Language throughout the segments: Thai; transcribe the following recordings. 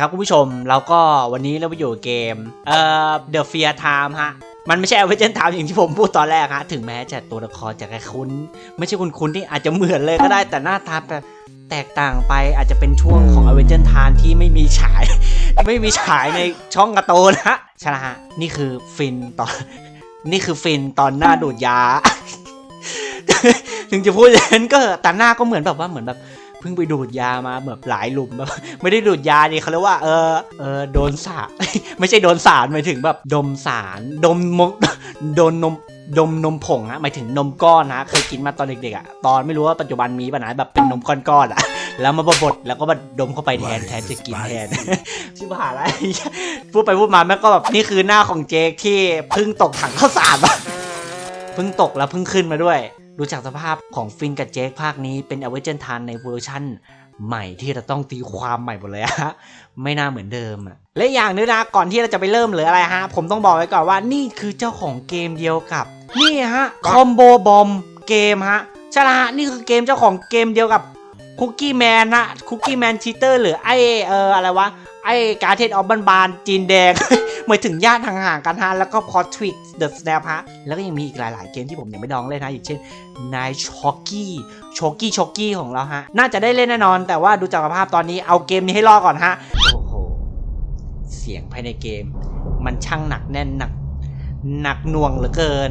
ครับคุณผู้ชม แล้วก็วันนี้เราไปอยู่เกม เอ่อ The Fear Time ฮะ มันไม่ใช่ Adventure Time อย่างที่ผมพูดตอนแรกฮะ ถึงแม้จะตัวละครจะคล้ายคุ้น ไม่ใช่คุณคุ้นที่อาจจะเหมือนเลยก็ได้แต่หน้าตาแบบแตกต่างไปอาจจะเป็นช่วงของ Adventure Time ที่ไม่มีฉาย ไม่มีฉายในช่องการ์ตูนฮะใช่ละฮะ นี่คือฟินตอน นี่คือฟินตอนหน้าดูดยาถึงจะพูดอย่างนั้นก็แต่หน้าก็เหมือนแบบว่าเหมือนแบบ เพิ่งไปดูดยามาแบบหลายหลุมแบบไม่ได้ดูดยาดิเขาเรียกว่าเออเออโดนสารไม่ใช่โดนสารหมายถึงแบบดมสารดมมกโดนนมดมนมผงฮะหมายถึงนมก้อนนะเคยกินมาตอนเด็กๆอะตอนไม่รู้ว่าปัจจุบันมีป่ะนะแบบเป็นนมก้อนๆอะแล้วมาบดๆแล้วก็มาดมเข้าไปแทนแทนจะกินแทนชิบหายแล้วพูดไปพูดมาแม่งก็แบบนี่คือหน้าของเจคที่เพิ่งตกถังข้าวสารมาเพิ่งตกแล้วเพิ่งขึ้นมาด้วย ดูจากสภาพของฟินกับเจคภาคนี้เป็นอเวเจนทานในเวอร์ชั่นใหม่ที่เราต้องตีความใหม่หมดเลยฮะไม่น่าเหมือนเดิมอะและอย่างนึงนะก่อนที่เราจะไปเริ่มหรืออะไรฮะ ผมต้องบอกไว้ก่อนว่านี่คือเจ้าของเกมเดียวกับ นี่ฮะคอมโบบอมเกมฮะใช่ละฮะนี่คือเกมเจ้าของเกมเดียวกับคุกกี้แมนนะคุกกี้แมนชีเตอร์หรือไอเอออะไรวะ ไอการเทนออฟบานๆจีนแดงหมายถึงญาติห่างๆกันฮะ แล้วก็พอทวิกเดอะสแนปฮะ แล้วก็ยังมีอีกหลายๆเกมที่ผมยังไม่ลองเล่นนะอย่างเช่นนายช็อกกี้ช็อกกี้ช็อกกี้ของเราฮะ น่าจะได้เล่นแน่นอน แต่ว่าดูจากภาพตอนนี้เอาเกมนี้ให้รอก่อนฮะ โอ้โห เสียงภายในเกม มันช่างหนักแน่นหนัก หนักหน่วงเหลือเกิน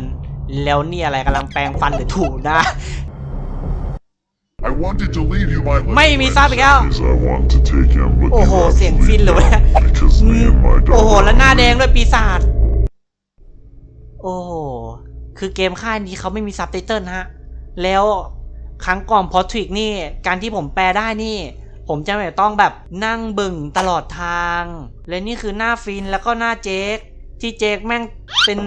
แล้วนี่อะไรกำลังแปลงฟันหรือถูนะ wanted to leave you my ไม่มีซับอีกแล้ว Because I want to take him, but โอ้โห you have เสียง to ฟิน leave เลยวะ now because me and my โอ้โห daughter แล้วหน้าแดงด้วยปีศาจ โอ้โห คือเกมค่ายนี้เขาไม่มีซับไตเติลฮะ แล้วครั้งก่อนพอทริกนี่ การที่ผมแปลได้นี่ ผมจะไม่ต้องแบบนั่งบึ่งตลอดทาง และนี่คือหน้าฟินแล้วก็หน้าเจคที่เจคแม่งเป็น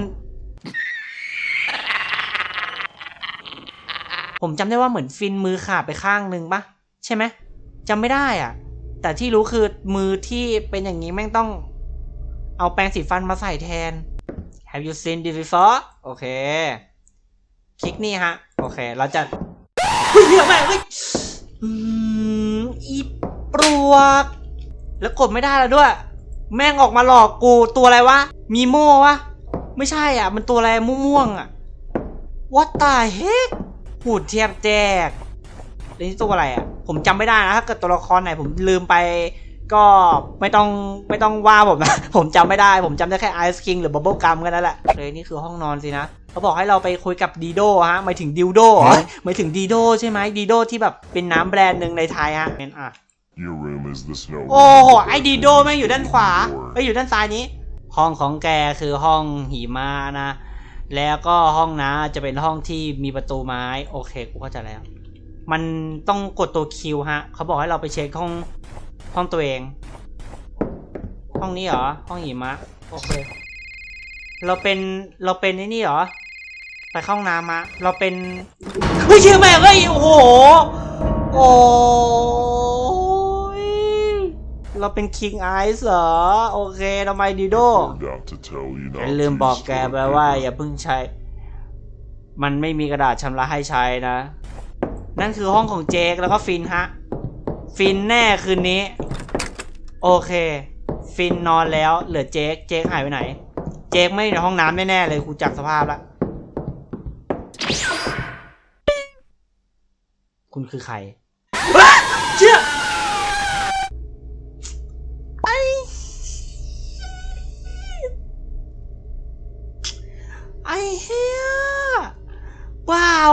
ผมจำได้ว่าเหมือนฟินมือขาดไปข้างนึงปะใช่ไหมจำไม่ได้อะ แต่ที่รู้คือมือที่เป็นอย่างนี้แม่งต้อง เอาแปรงสีฟันมาใส่แทน Have you seen this before โอเค คลิกนี่ฮะ โอเค เราจะเฮ้ยแม่งเฮ้ยอีปลวก แล้วกดไม่ได้แล้วด้วย แม่งออกมาหลอกกูตัวอะไรวะ มีโม่วะ ไม่ใช่อะ มันตัวอะไรม่วงๆอะ What the heck หูดเทียบแจกแล้วนี่ตัวอะไรอะ ผมจำไม่ได้นะ ถ้าเกิดตัวละครไหนผมลืมไป ก็ไม่ต้องไม่ต้องว่าผมนะ ผมจำไม่ได้ ผมจำได้แค่ไอซ์คิงหรือบับเบิลกัมกันนั่นแหละเลยนี่คือห้องนอนสินะ เขาบอกให้เราไปคุยกับดีโดฮะหมายถึงดิวโดเหรอหมายถึงดีโดใช่ไหมดีโดที่แบบเป็นน้ำแบรนด์หนึ่งในไทยฮะเห็นอะ Your room is the snow โอ้โหไอ้ดีโดแม่งอยู่ด้านขวาไอ้ยอยู่ด้านซ้ายนี้ ห้องของแกคือห้องหิมะนะ แล้วก็ห้องน้าจะเป็นห้องที่มีประตูไม้ โอเคกูเข้าใจแล้ว มันต้องกดตัวคิวฮะ เขาบอกให้เราไปเช็คห้องห้องตัวเอง ห้องนี้เหรอ ห้องหิมะ โอเค เราเป็นเราเป็นไอ้นี่เหรอ ไปเข้าห้องน้ำมาเราเป็นเฮ้ยเชื่อแม่งเฮ้ย โอ้โห โอ้ เราเป็น King Ice เหรอ โอเคทำไมดีโด Forgot to tell you ฉั not นลืม to บอกแก store ไปว่า paper. อย่าเพิ่งใช้ มันไม่มีกระดาษชำระให้ใช้นะ นั่นคือห้องของเจคแล้วก็ฟินฮะ ฟินแน่คืนนี้ โอเค ฟินนอนแล้วเหลือเจคเจคหายไปไหน เจคไม่อยู่ในห้องน้ำแน่ๆเลยกูจับสภาพแล้วคุณคือใครว้าเชื่อไอ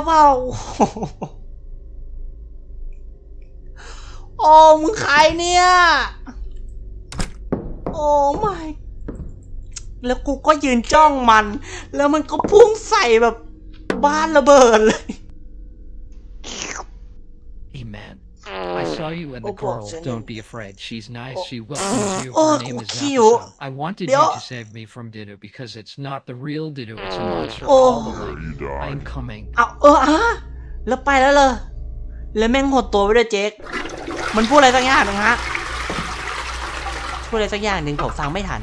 ว้าวว้าโอ้มึงใครเนี่ย โอ้ไม่แล้วกูก็ยืนจ้องมัน แล้วมันก็พุ่งใส่แบบบ้านระเบิดเลย saw you and the Oh, girl. Watson. Don't be afraid. She's nice. She welcomes you. Oh, Her name is cute. Napasa. I wanted you Yeah. to save me from Dido because it's not the real Dido. It's a monster Oh. all the way. You I'm died. coming. เอาเอออะแล้วไปแล้วเลยแล้วแม่งหดตัวไปด้วยเจ๊กมันพูดอะไรสักอย่างหนึ่งฮะพูดอะไรสักอย่างหนึ่งผมฟังไม่ทัน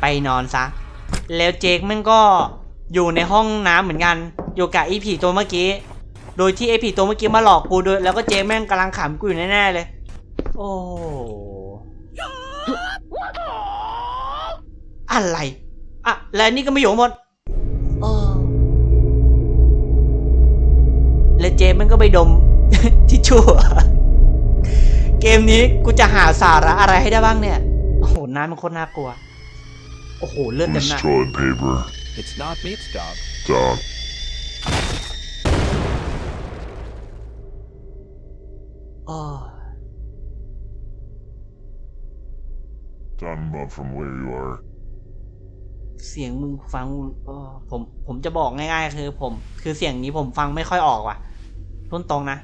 ไปนอนซะ แล้วเจ๊กแม่งก็อยู่ในห้องน้ำเหมือนกันอยู่กับไอ้ผีตัวเมื่อกี้ โดยที่ไอ้ผีตัวเมื่อกี้มาหลอกกูด้วยแล้วก็เจ๊กแม่งกำลังขำกูอยู่แน่ๆเลย โอ้โหอะไรอะและนี่ก็ไม่อยู่ข้างบนเออและเจมมันก็ไปดมทิชชู่เกมนี้กูจะหาสาระอะไรให้ได้บ้างเนี่ย โอ้โห น้ำมันโคตรน่ากลัว โอ้โห เลือดเต็ม Whose หน้า toilet paper? It's not me, it's dog. Dog. โอ้ Talking about from where you are. เสียงมึงฟังเออผมผมจะบอกง่ายๆคือผม คือเสียงนี้ผมฟังไม่ค่อยออกว่ะต้นตรงนะ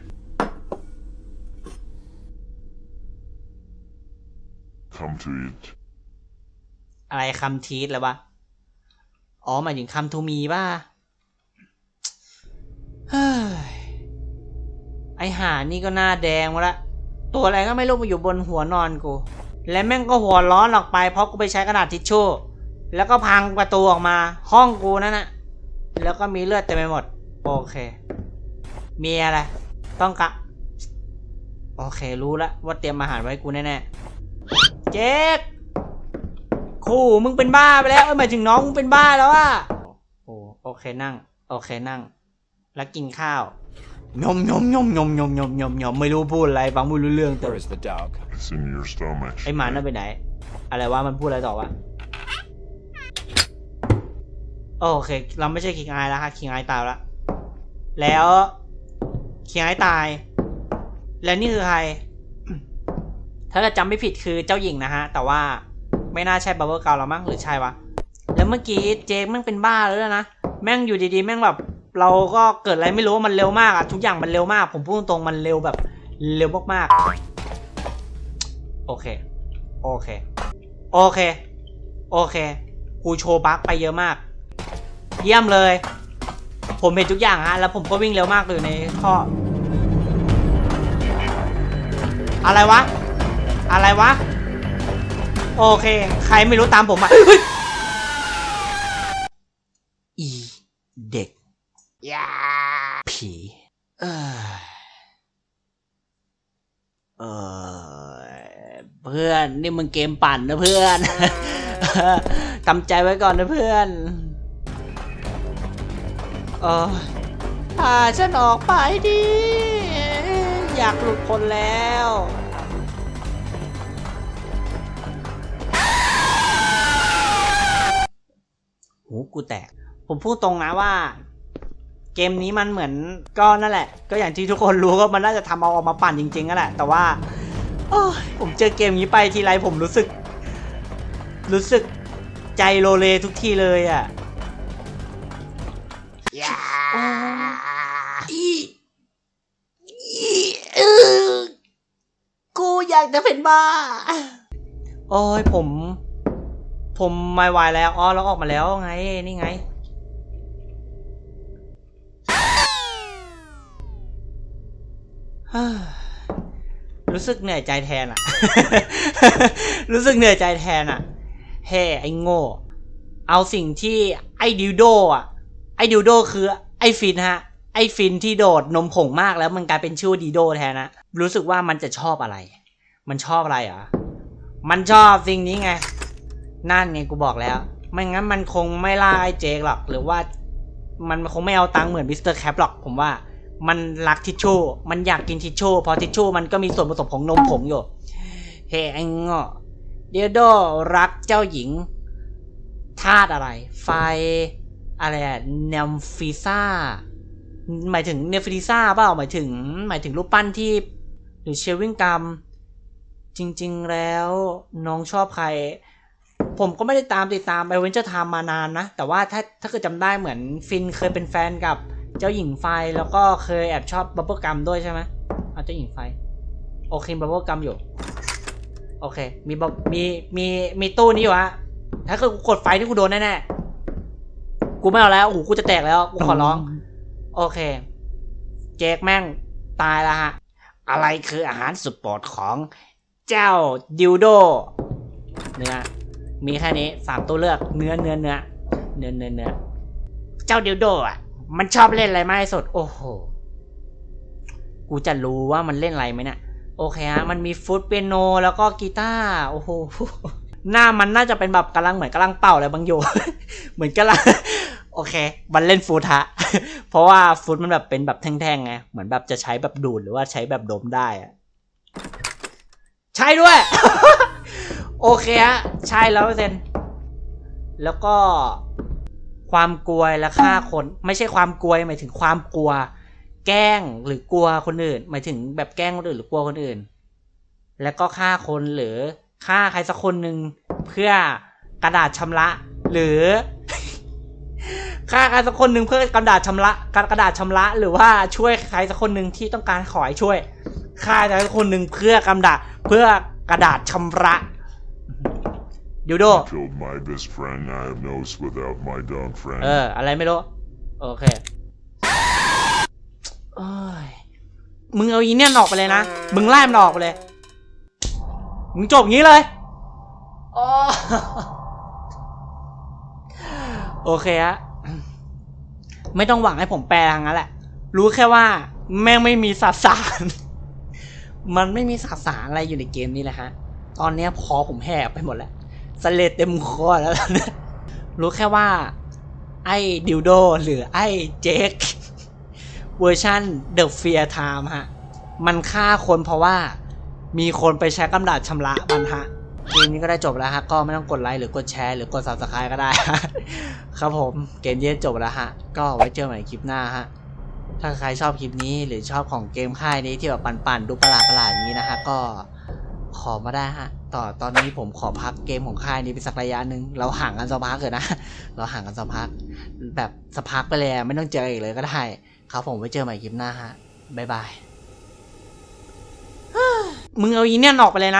Come to eat. อะไรคำทีสแล้ววะ อ๋อหมายถึงคำทูมีป่ะ หานี่ก็หน้าแดงมาละ ตัวอะไรก็ไม่รู้มาอยู่บนหัวนอนกู และแม่งก็หัวร้อนออกไปเพราะกูไปใช้กระดาษทิชชู่ แล้วก็พังประตูออกมาห้องกูนั่นน่ะแล้วก็มีเลือดเต็มไปหมด โอเค มีอะไร ต้องกะ โอเครู้แล้วว่าเตรียมอาหารไว้กูแน่ๆ เจ๊กคู่มึงเป็นบ้าไปแล้วเอ้ยหมายถึงน้องมึงเป็นบ้าแล้วอะโอ้โอเคนั่ง โอเคนั่ง แล้วกินข้าว ยมยมยมยมยมยมยมยมไม่รู้พูดอะไรฟังไม่รู้เรื่องแต่ Where is the dog? It's in your stomach. ไอหมานั่นไปไหน อะไรวะมันพูดอะไรต่อวะโอเค เราไม่ใช่คิงไอแล้วค่ะคิงไอตายแล้วแล้วคิงไอตาย แล้วนี่คือใคร ถ้าเราจำไม่ผิดคือเจ้าหญิงนะฮะ แต่ว่าไม่น่าใช่บับเบิลเกาแล้วมั้งหรือใช่วะ แล้วเมื่อกี้เจมแม่งเป็นบ้าแล้วนะ แม่งอยู่ดีๆ แม่งแบบ เราก็เกิดอะไรไม่รู้มันเร็วมากอะทุกอย่างมันเร็วมาก ผมพูดตรงๆมันเร็วแบบเร็วมากๆโอเค โอเค โอเค โอเค กูโชว์บั๊กไปเยอะมาก เยี่ยมเลย ผมเห็นทุกอย่างฮะ แล้วผมก็วิ่งเร็วมากเลยในท่อ อะไรวะ อะไรวะ โอเค ใครไม่รู้ตามผมมาเฮ้ยอีเด็ก ยาผีเออเออเพื่อนนี่มึงเกมปั่นนะเพื่อนทำใจไว้ก่อนนะเพื่อนเออพาฉันออกไปดิ อยากหลุดคนแล้วหูกูแตก ผมพูดตรงนะว่า เกมนี้มันเหมือนก็นั่นแหละ ก็อย่างที่ทุกคนรู้ก็มันน่าจะทำเอาออกมาปั่นจริงๆนั่นแหละ แต่ว่าโอ้ยผมเจอเกมนี้ไปทีไรผมรู้สึก รู้สึกใจโลเลทุกทีเลยอะโอ้ยอีอีเออกูอยากจะเป็นบ้า โอ้ยผม ผมไม่ไหวแล้ว อ๋อเราออกมาแล้วไง นี่ไง รู้สึกเหนื่อยใจแทนอะรู้สึกเหนื่อยใจแทนอะเฮ้ไอ้โง่ เอาสิ่งที่ไอ้ดิวโดอะไอ้ดิวโดคือไอ้ฟินฮะ ไอ้ฟินที่โดดนมผงมากแล้วมันกลายเป็นชื่อดีโดแทนนะ รู้สึกว่ามันจะชอบอะไร มันชอบอะไรเหรอมันชอบสิ่งนี้ไง นั่นไงกูบอกแล้ว ไม่งั้นมันคงไม่ล่าไอ้เจคหรอก หรือว่ามันคงไม่เอาตังค์เหมือนมิสเตอร์แคปหรอกผมว่า มันรักทิชชู่ มันอยากกินทิชชู่เพอทิชชู่มันก็มีส่วนผสมของนมผงอยู่ เฮ้ไอ้เงาะเดียโดรักเจ้าหญิงธาตุอะไร ไฟอะไรอะเนมฟิซ่า หมายถึงเนฟฟิซ่าเปล่าหมายถึง หมายถึงรูปปั้นที่ หรือเชวิงกัมจริง ๆ แล้วน้องชอบใคร ผมก็ไม่ได้ตามติดตามไปเวนเจอร์ไทม์มานานนะ แต่ว่าถ้าถ้าเกิดจำได้เหมือนฟินเคยเป็นแฟนกับ เจ้าหญิงไฟแล้วก็เคยแอบชอบบับเบิลกัมด้วยใช่ไหมเอาเจ้าหญิงไฟ โอเคบับเบิลกัมอยู่ โอเค มีบมีมีมีตู้นี้อยู่ฮะถ้าเกิดกูกดไฟที่กูโดนแน่ๆกูไม่เอาแล้วโอ้โหกูจะแตกแล้วกูขอร้อง โอเค เจคแม่งตายแล้วฮะ อะไรคืออาหารสุดโปรดของเจ้าดิวโดเนื้อมีแค่นี้สามตัวเลือกเนื้อเนื้อเนื้อเนื้อเนื้อเนื้อเจ้าดิวโดอะ มันชอบเล่นอะไรมากที่สุด โอ้โห กูจะรู้ว่ามันเล่นอะไรไหมเนี่ย โอเคฮะ มันมีฟุตเปียโนแล้วก็กีตาร์ โอ้โห หน้ามันน่าจะเป็นแบบกำลังเหมือนกำลังเป่าอะไรบางอยู่ เหมือนกำลัง โอเค มันเล่นฟูดฮะ เพราะว่าฟูดมันแบบเป็นแบบแท่งๆไง เหมือนแบบจะใช้แบบดูดหรือว่าใช้แบบดมได้อะใช่ด้วย โอเคฮะ ใช่แล้วเปอร์เซ็นแล้วก็ ความกลัวและฆ่าคน ไม่ใช่ความกลัวหมายถึงความกลัว แกล้งหรือกลัวคนอื่น หมายถึงแบบแกล้งคนอื่นหรือกลัวคนอื่น แล้วก็ฆ่าคนหรือฆ่าใครสักคนหนึ่งเพื่อกระดาษชำระ หรือฆ่าใครสักคนหนึ่งเพื่อกระดาษชำระกระดาษชำระ หรือว่าช่วยใครสักคนหนึ่งที่ต้องการขอให้ช่วยฆ่าใครสักคนหนึ่งเพื่อกระดาษเพื่อกระดาษชำระ ดิวโด Killed my best friend. I have nose without my dumb friend. เอออะไรไม่รู้ โอเคเอ้ยมึงเอาอีเนี่ยออกไปเลยนะ มึงไล่มันออกไปเลย มึงจบอย่างนี้เลยอ๋อโอเคฮะ ไม่ต้องหวังให้ผมแปลทางนั้นแหละ รู้แค่ว่า แม่งไม่มีสสาร มันไม่มีสสารอะไรอยู่ในเกมนี้แหละฮะ ตอนเนี้ยพอผมแหบไปหมดแล้ว สเลดเต็มคอแล้วนะรู้แค่ว่า ไอ้ดิวโดหรือไอ้เจคเวอร์ชัน The Fear Time ฮะ มันฆ่าคนเพราะว่ามีคนไปใช้กำดาษชำระมันฮะเกมนี้ก็ได้จบแล้วฮะ ก็ไม่ต้องกดไลค์หรือกดแชร์หรือกด subscribe ก็ได้ ครับผมเกมนี้จบแล้วฮะ ก็ไว้เจอใหม่คลิปหน้าฮะ ถ้าใครชอบคลิปนี้หรือชอบของเกมค่ายนี้ที่แบบปั่นๆดูประหลาดๆอย่างนี้นะฮะ ก็ขอมาได้ฮะต่อตอนนี้ผมขอพักเกมของค่ายนี้ไปสักระยะหนึ่งเราห่างกันสักพักเถอะนะ เราห่างกันสักพัก แบบสักพักไปเลยไม่ต้องเจออีกเลยก็ได้ ครับผมไว้เจอใหม่คลิปหน้าฮะบ๊ายบายมึงเอาอีเนี่ยออกไปเลยนะ